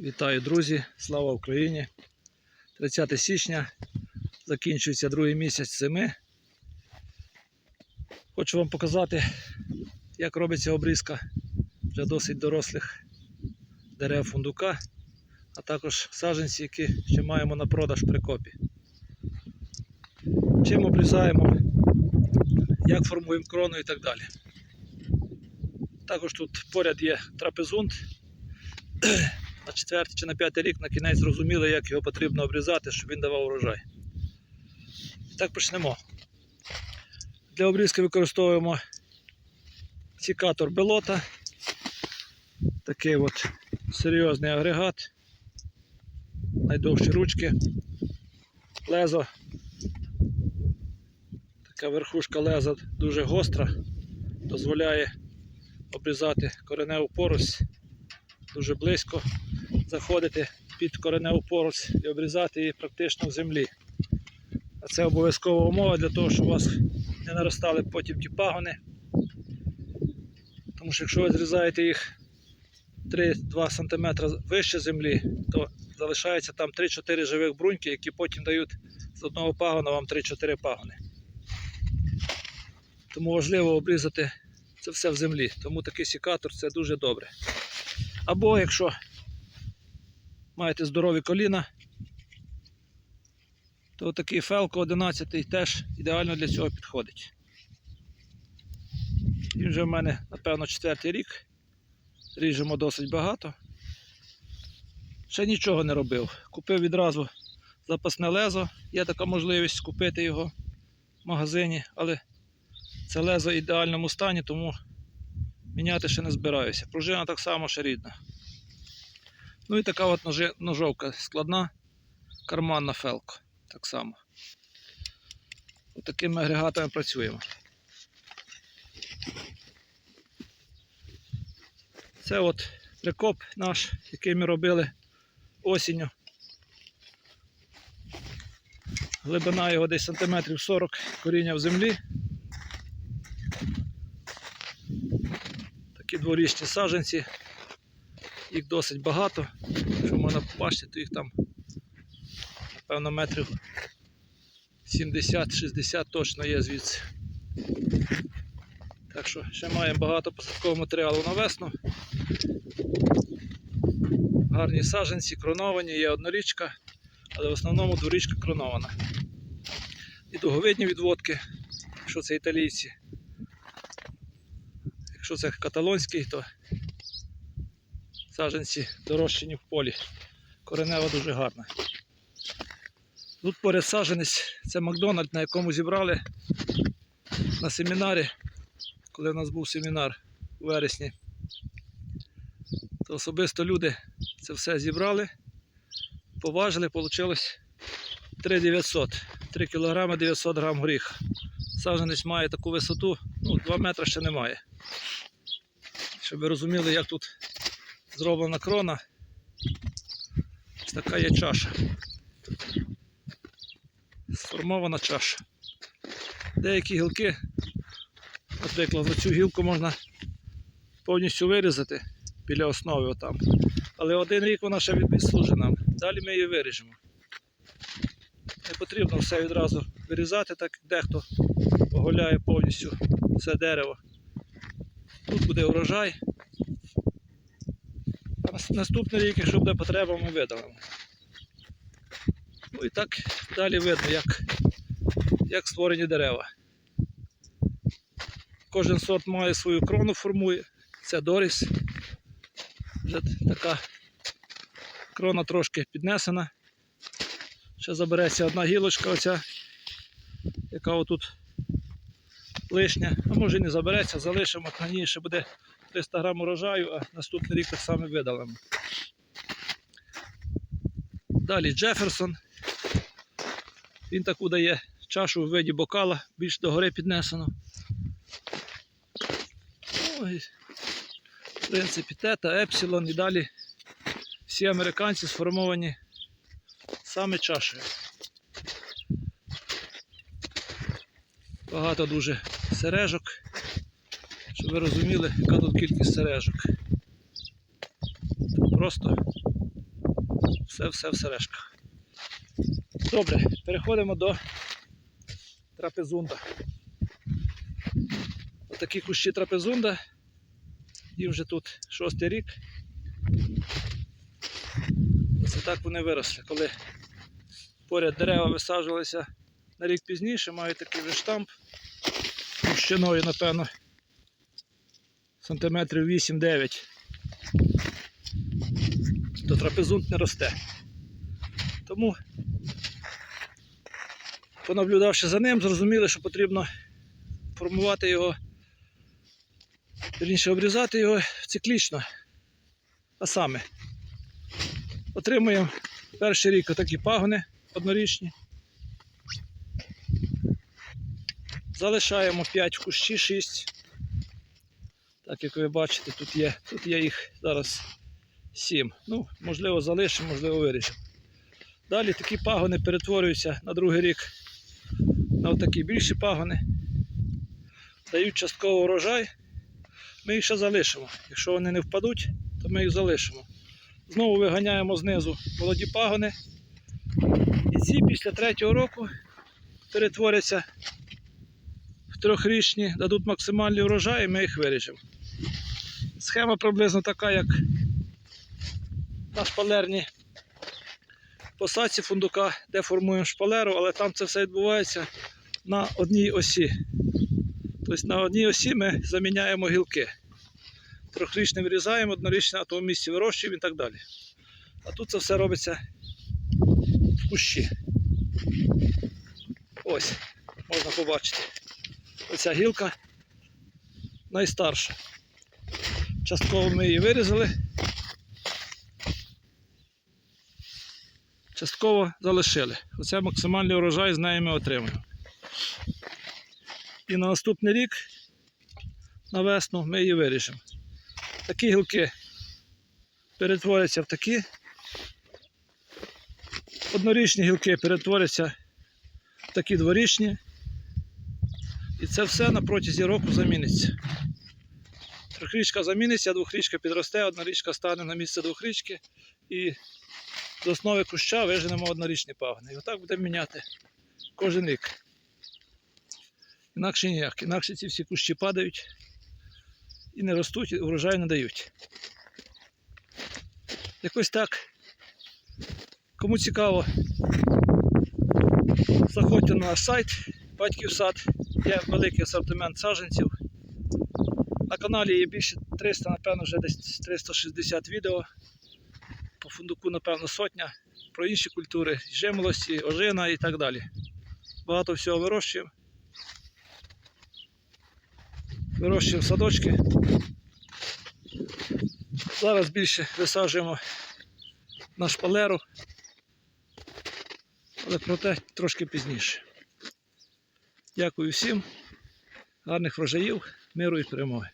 Вітаю, друзі! Слава Україні! 30 січня закінчується другий місяць зими. Хочу вам показати, як робиться обрізка вже досить дорослих дерев фундука, а також саджанці, які ще маємо на продаж при копі. Чим обрізаємо, як формуємо крону і так далі. Також тут поряд є трапезунт на четвертий чи на п'ятий рік на кінець зрозуміли, як його потрібно обрізати, щоб він давав урожай. І так почнемо. Для обрізки використовуємо цікатор белота. Такий от серйозний агрегат. Найдовші ручки. Лезо. Така верхушка леза дуже гостра, дозволяє обрізати кореневу порость дуже близько заходити під кореневу порость і обрізати її практично в землі. А це обов'язкова умова для того, щоб у вас не наростали потім ті пагони. Тому що якщо ви зрізаєте їх 3-2 см вище землі, то залишається там 3-4 живих бруньки, які потім дають з одного пагона вам 3-4 пагони. Тому важливо обрізати це все в землі. Тому такий сікатор це дуже добре. Або якщо маєте здорові коліна, то такий Фелко 11 теж ідеально для цього підходить. Він вже в мене, напевно, четвертий рік. Ріжемо досить багато. Ще нічого не робив. Купив відразу запасне лезо. Є така можливість купити його в магазині, але це лезо в ідеальному стані, тому міняти ще не збираюся. Пружина так само ще рідна. Ну і така от ножовка складна, карманна фелко. Так само. Ось такими агрегатами працюємо. Це от прикоп наш, який ми робили осінню. Глибина його десь сантиметрів 40 коріння в землі. Такі дворічні саджанці. Їх досить багато. Якщо можна побачити, то їх там, напевно, метрів 70-60 точно є звідси. Так що ще маємо багато посадкового матеріалу на весну. Гарні саджанці, кроновані, є однорічка, але в основному дворічка кронована. І дуговидні відводки, якщо це італійці. Якщо це каталонський, то саджанці дорощені в полі. Коренева дуже гарна. Тут поряд саджанець, це Макдональд, на якому зібрали на семінарі, коли в нас був семінар у вересні. То особисто люди це все зібрали, поважили, вийшло 3900, 3 кг 900 грам горіх. Саджанець має таку висоту, ну 2 метри ще немає. Щоб ви розуміли, як тут зроблена крона. Ось така є чаша. Сформована чаша. Деякі гілки, наприклад, цю гілку можна повністю вирізати біля основи отам. Але один рік вона ще відслужить нам. Далі ми її виріжемо. Не потрібно все відразу вирізати, так дехто оголяє повністю все дерево. Тут буде урожай. Наступний рік, якщо буде потреба, ми видалимо. Ну і так далі видно, як, як створені дерева. Кожен сорт має свою крону, формує. Це Доріс. Вже така крона трошки піднесена. Ще забереться одна гілочка, оця, яка отут лишня. А може і не забереться, залишимо, на ній ще буде 300 грам урожаю, а наступний рік так само видалимо. Далі Джеферсон. Він таку дає чашу в виді бокала, більш догори піднесено. Ну, в принципі, тета, епсилон і далі всі американці сформовані саме чашею. Багато дуже сережок. Ви розуміли, яка тут кількість сережок. Просто Все, все в сережках. Добре, переходимо до трапезунда. Отакі кущі трапезунда. І вже тут шостий рік. Це так вони виросли. Коли поряд дерева висаджувалися на рік пізніше, мають такий штамп товщиною, напевно, сантиметрів 8-9. То трапезунт не росте. Тому, понаблюдавши за ним, зрозуміли, що потрібно формувати його, вірніше обрізати його циклічно. А саме, отримуємо перший рік отакі пагони однорічні. Залишаємо 5 в кущі, 6. Так як ви бачите, тут є, тут є їх зараз 7. Ну, можливо, залишимо, можливо, виріжемо. Далі такі пагони перетворюються на другий рік на отакі більші пагони. Дають частково урожай. Ми їх ще залишимо. Якщо вони не впадуть, то ми їх залишимо. Знову виганяємо знизу молоді пагони. І ці після третього року перетворяться в трьохрічні, дадуть максимальний урожай і ми їх виріжемо. Схема приблизно така, як на шпалерній посадці фундука, де формуємо шпалеру, але там це все відбувається на одній осі. Тобто на одній осі ми заміняємо гілки. Трьохрічне вирізаємо, однорічне на тому місці вирощуємо і так далі. А тут це все робиться в кущі. Ось, можна побачити. Оця гілка найстарша. Частково ми її вирізали. Частково залишили. Оце максимальний урожай з неї ми отримуємо. І на наступний рік, на весну, ми її виріжемо. Такі гілки перетворяться в такі. Однорічні гілки перетворяться в такі дворічні. І це все на протязі року заміниться. Трьохрічка заміниться, двохрічка підросте, однорічка стане на місце двохрічки і з основи куща виженемо однорічні пагони. І отак будемо міняти кожен рік. Інакше ніяк. Інакше ці всі кущі падають і не ростуть, і урожай не дають. Якось так. Кому цікаво, заходьте на наш сайт Батьків сад. Є великий асортимент саджанців. На каналі є більше 300, напевно, вже десь 360 відео. По фундуку, напевно, сотня. Про інші культури, жимолості, ожина і так далі. Багато всього вирощуємо. Вирощуємо садочки. Зараз більше висаджуємо на шпалеру, але проте трошки пізніше. Дякую всім, гарних врожаїв, миру і перемоги.